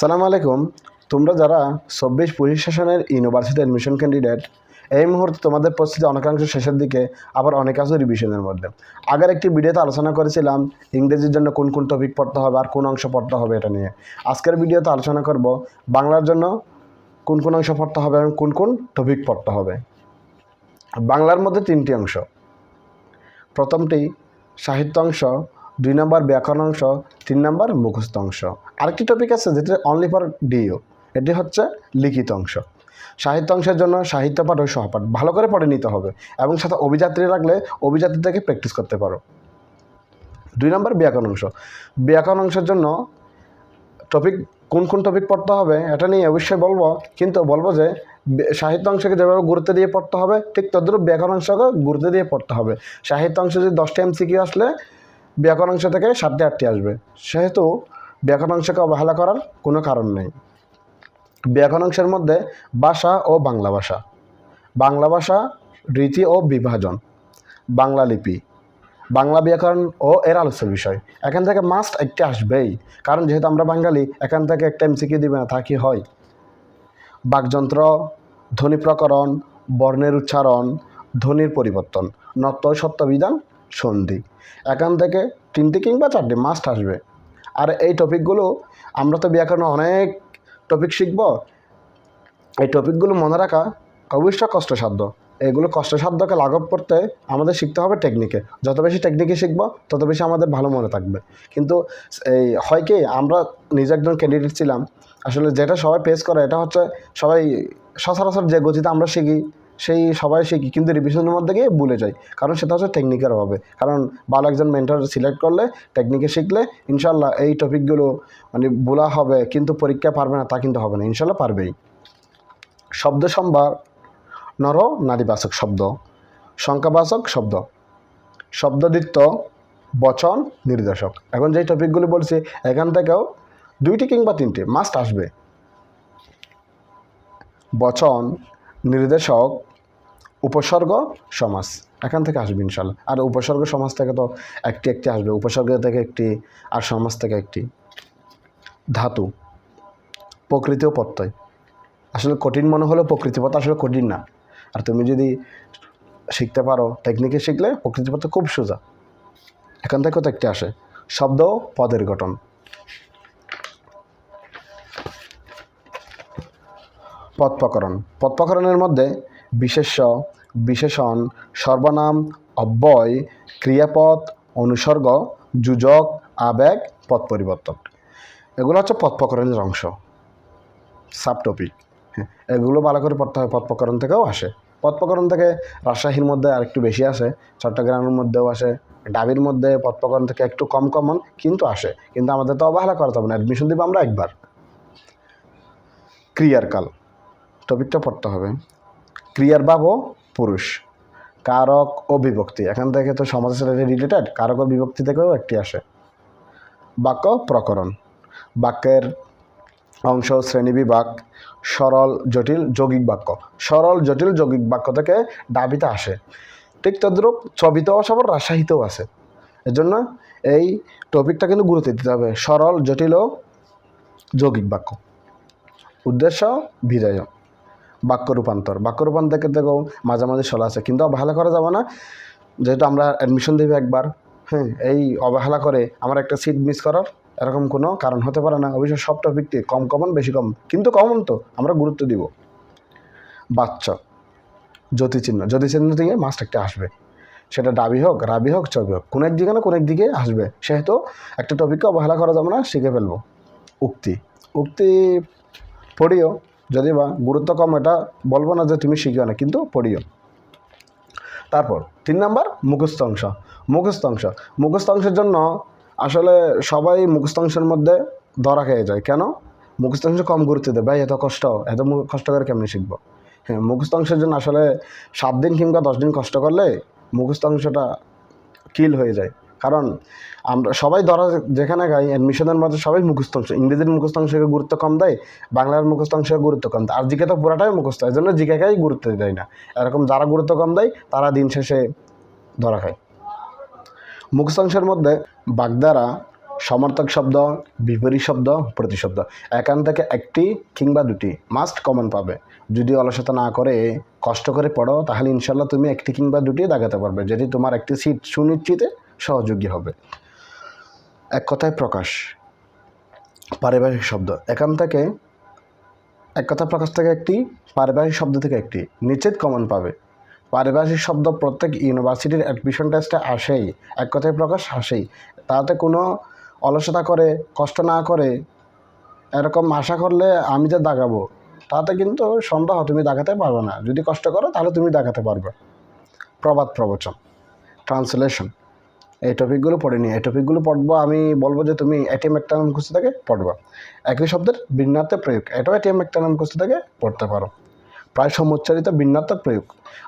সালাম আলাইকুম। তোমরা যারা চব্বিশ পঁচিশ সেশনের ইউনিভার্সিটি অ্যাডমিশন ক্যান্ডিডেট এই মুহূর্তে তোমাদের প্রস্তুতি অনেকাংশ শেষের দিকে, আবার অনেক আছে রিভিশনের মধ্যে। আগের একটি ভিডিওতে আলোচনা করেছিলাম, ইংরেজির জন্য কোন কোন টপিক পড়তে হবে আর কোন অংশ পড়তে হবে এটা নিয়ে। আজকের ভিডিওতে আলোচনা করব, বাংলার জন্য কোন কোন অংশ পড়তে হবে এবং কোন কোন টপিক পড়তে হবে। বাংলার মধ্যে তিনটি অংশ। প্রথমটি সাহিত্য অংশ, দুই নম্বর ব্যাকরণ অংশ তিন নম্বর মুখস্থ অংশ। আরেকটি টপিক আছে যেটা অনলি ফর ডিও এটি হচ্ছে লিখিত অংশ। সাহিত্য অংশের জন্য সাহিত্য পাঠ ও সহপাঠ ভালো করে পড়ে নিতে হবে এবং সাথে অভিযাত্রী রাখলে অভিযাত্রী থেকে প্র্যাকটিস করতে পারো। দুই নম্বর ব্যাকরণ অংশ। ব্যাকরণ অংশের জন্য টপিক কোন কোন টপিক পড়তে হবে এটা নিয়ে অবশ্যই বলব, কিন্তু বলব যে সাহিত্য অংশকে যেভাবে গুরুত্ব দিয়ে পড়তে হবে, ঠিক তদ্রুপ ব্যাকরণ অংশকে গুরুত্ব দিয়ে পড়তে হবে। সাহিত্য অংশ যদি দশটি এমসিকিউ আসলে ব্যাকরণ অংশ থেকে সাতটি আটটি আসবে। সেহেতু ব্যাকরণ অংশকে অবহেলা করার কোনো কারণ নেই। ব্যাকরণ অংশের মধ্যে ভাষা ও বাংলা ভাষা। বাংলা ভাষা, রীতি ও বিভাজন। বাংলা লিপি। বাংলা ব্যাকরণ ও এর আলোচ্য বিষয়। এখান থেকে মাস্ট একটি আসবেই। কারণ যেহেতু আমরা বাঙালি, এখান থেকে একটা এমসিকিউ দিবে না, তা কি হয়? বাকযন্ত্র, ধ্বনি প্রকরণ, বর্ণের উচ্চারণ, ধ্বনির পরিবর্তন, নত্য সত্যবিধান সন্ধি। এখান থেকে তিনটে কিংবা চারটে মাস্ট আসবে। আর এই টপিকগুলো আমরা তো ব্যাকরণে অনেক টপিক শিখব। এই টপিকগুলো মনে রাখা অবশ্যই কষ্টসাধ্য। এগুলো কষ্টসাধ্যকে লাঘব করতে আমাদের শিখতে হবে টেকনিকে যত বেশি টেকনিকে শিখব, তত বেশি আমাদের ভালো মনে থাকবে। কিন্তু এই হয় কি, আমরা নিজে একজন ক্যান্ডিডেট ছিলাম। আসলে যেটা সবাই পেস করে, এটা হচ্ছে সবাই সচরাচর যে গতিতে আমরা শিখি সেই সবাই শিখি কিন্তু রিভিশনের মধ্যে গিয়ে ভুলে যায়। কারণ সেটা হচ্ছে টেকনিকের অভাবে। কারণ ভালো একজন মেন্টার সিলেক্ট করলে টেকনিকে শিখলে ইনশাল্লাহ এই টপিকগুলো মানে ভোলা হবে, কিন্তু পরীক্ষা পারবে না, তা কিন্তু হবে না। ইনশাল্লাহ পারবেই। শব্দ সম্ভার, নর নারীবাচক শব্দ, সংখ্যাবাচক শব্দ শব্দদিত্য বচন, নির্দেশক। এখন যেই টপিকগুলি বলছি, এখান থেকেও দুইটি কিংবা তিনটি মাস্ট আসবে। বচন, নির্দেশক উপসর্গ সমাস। এখান থেকে আসবে ইনশাল্লাহ। আর উপসর্গ সমাজ থেকে তো একটি একটি আসবে। উপসর্গ থেকে একটি আর সমাজ থেকে একটি। ধাতু। প্রকৃতি ও প্রত্যয়। আসলে কঠিন মনে হলেও প্রকৃতিপথ আসলে কঠিন না। আর তুমি যদি শিখতে পারো টেকনিকে শিখলে প্রকৃতিপথ খুব সোজা। এখান থেকেও তো একটি আসে। শব্দ পদের গঠন। পদপ্রকরণ। পদপ্রকরণের মধ্যে বিশেষ্য বিশেষণ, সর্বনাম, অব্যয়, ক্রিয়াপদ, অনুসর্গ, যুজক, আবেগ পথ পরিবর্তন এগুলো হচ্ছে পদপ্রকরণের অংশ। সাব টপিক হ্যাঁ এগুলো ভালো করে পড়তে হয় পদপ্রকরণ থেকেও আসে। পদপ্রকরণ থেকে রাজশাহীর মধ্যে আরেকটু বেশি আসে, চট্টগ্রামের মধ্যেও আসে ডাবির মধ্যে পদপ্রকরণ থেকে একটু কম কমন কিন্তু আসে। কিন্তু আমাদের তো অবহেলা করতে হবে না অ্যাডমিশন দিব আমরা একবার। ক্রিয়ার কাল। টপিকটা পড়তে হবে। ক্রিয়ার ও পুরুষ। কারক ও বিভক্তি। এখান থেকে তো সমাজের সাথে রিলেটেড কারক ও বিভক্তি থেকেও একটি আসে। বাক্য প্রকরণ। বাক্যের অংশ শ্রেণীবিভাগ সরল, জটিল, যৌগিক বাক্য। সরল, জটিল, যৌগিক বাক্য থেকে দাবিতে আসে। ঠিক তদ্রূপ ছবিতেও আছে আবার রাজশাহীতেও আছে। এজন্য এই টপিকটা কিন্তু গুরুত্ব দিতে হবে। সরল, জটিল ও যৌগিক বাক্য। উদ্দেশ্য বিধেয় বাক্য রূপান্তর। বাক্য রূপান্তর থেকেও মাঝামাঝি সলা আছে। কিন্তু অবহেলা করা যাবে না। যেহেতু আমরা অ্যাডমিশন দেবো একবার হ্যাঁ এই অবহেলা করে আমার একটা সিট মিস করার এরকম কোনো কারণ হতে পারে না। অবশ্যই সব টপিকটি কম কমন বেশি কম কিন্তু কমন তো, আমরা গুরুত্ব দিব। বাচ্চা, জ্যোতিচিহ্ন। জ্যোতিচিহ্ন থেকে মাস্ট একটা আসবে। সেটা ডাবি হোক, রাবি হোক, ছবি হোক, কোনো একদিকে না কোনো একদিকে আসবে। সেহেতু একটা টপিককে অবহেলা করা যাবে না, শিখে ফেলব। উক্তি। উক্তি পড়িও। যদি বা গুরুত্ব কম, এটা বলব না যে তুমি শিখিও না, কিন্তু পড়িও। তারপর, তিন নাম্বার, মুখস্থ অংশ। মুখস্থ অংশ। মুখস্থ অংশের জন্য আসলে সবাই মুখস্থ অংশের মধ্যে ধরা খেয়ে যায়। কেন? মুখস্থ অংশ কম গুরুত্ব দেয়। ভাই, এত কষ্ট এত কষ্ট করে কেমনি শিখব? হ্যাঁ মুখস্থ অংশের জন্য আসলে সাত দিন কিংবা দশ দিন কষ্ট করলে মুখস্থ অংশটা কিল হয়ে যায়। কারণ আমরা সবাই ধরা যেখানে গাই অ্যাডমিশনের মধ্যে সবাই মুখস্থ অংশ, ইংরেজির মুখস্থ অংশকে গুরুত্ব কম দেয়, বাংলার মুখস্থ অংশকে গুরুত্ব কম দেয়। আর জিকে তো পুরাটাই মুখস্থ এই জন্য জিকেকেই গুরুত্ব দেয় না। এরকম যারা গুরুত্ব কম দেয়, তারা দিন শেষে ধরা খায়। মুখস্থাংশের মধ্যে বাগদারা সমর্থক শব্দ, বিপরীত শব্দ, প্রতিশব্দ। এখান থেকে একটি কিংবা দুটি মাস্ট কমন পাবে। যদি অলসতা না করে কষ্ট করে পড়ো, তাহলে ইনশাল্লাহ তুমি একটি কিংবা দুটি দাগাতে পারবে। যেটি তোমার একটি সিট সুনিশ্চিতে সহযোগী হবে। এক কথায় প্রকাশ, পারিবারিক শব্দ। এখান থেকে, এক কথা প্রকাশ থেকে একটি, পারিবারিক শব্দ থেকে একটি। নিশ্চিত কমন পাবে। পারিভাষিক শব্দ প্রত্যেক ইউনিভার্সিটির অ্যাডমিশন টেস্টে আসেই। এক কথায় প্রকাশ আসেই। তাতে কোনো অলসতা করে, কষ্ট না করে, এরকম আশা করলে আমি যে দাগাবো, তাতে কিন্তু সন্দেহ তুমি দাগাতে পারবে না। যদি কষ্ট করো, তাহলে তুমি দাগাতে পারবে। প্রবাদ প্রবচন। ট্রান্সলেশন। এই টপিকগুলো পড়ে নিই এই টপিকগুলো পড়ব, আমি বলব যে তুমি এটিএম একটা নাম মুখস্থ থেকে, পড়বা। একই শব্দের ভিন্নার্থে প্রয়োগ, এটাও এটিএম একটা নাম মুখস্থ থেকে, পড়তে পারো। প্রায় সমুচ্চারিত ভিন্নাত্মক প্রয়োগ।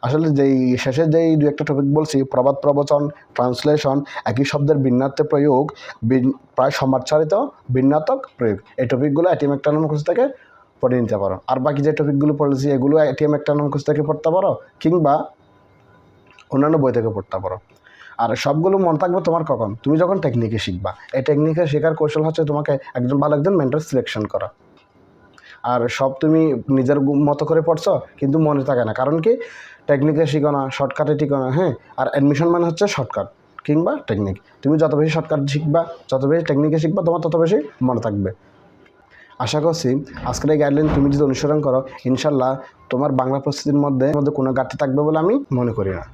আসলে যেই শেষে যেই দু একটা টপিক বলছি, প্রবাদ প্রবচন ট্রান্সলেশন একই শব্দের ভিন্নার্থে প্রয়োগ প্রায় সমাচ্চারিত ভিন্নাত্মক প্রয়োগ। এই টপিকগুলো এটিএম একটা নাম মুখস্থ থেকে, পড়ে নিতে পারো। আর বাকি যে টপিকগুলো পড়েছি, এগুলো এটিএম একটা নাম মুখস্থ থেকে, পড়তে পারো, কিংবা অন্যান্য বই থেকে পড়তে পারো। আর সবগুলো মনে থাকবে তোমার কখন? তুমি যখন টেকনিকে শিখবা। এই টেকনিকে শেখার কৌশল হচ্ছে তোমাকে একজন ভালো একজন মেন্টার সিলেকশন করা। আর সব তুমি নিজের মতো করে পড়ছো, কিন্তু মনে থাকে না। কারণ কি? টেকনিকে শিখো না শর্টকাটে টিকো না হ্যাঁ? আর অ্যাডমিশন মানে হচ্ছে শর্টকাট কিংবা টেকনিক তুমি যত বেশি শর্টকাট শিখবা, যত বেশি টেকনিকে শিখবা, তোমার তত বেশি মনে থাকবে। আশা করছি আজকের এই গাইডলাইন তুমি যদি অনুসরণ করো, ইনশাল্লাহ তোমার বাংলা প্রস্তুতির মধ্যে মধ্যে কোনো ঘাটতি থাকবে বলে আমি মনে করি না।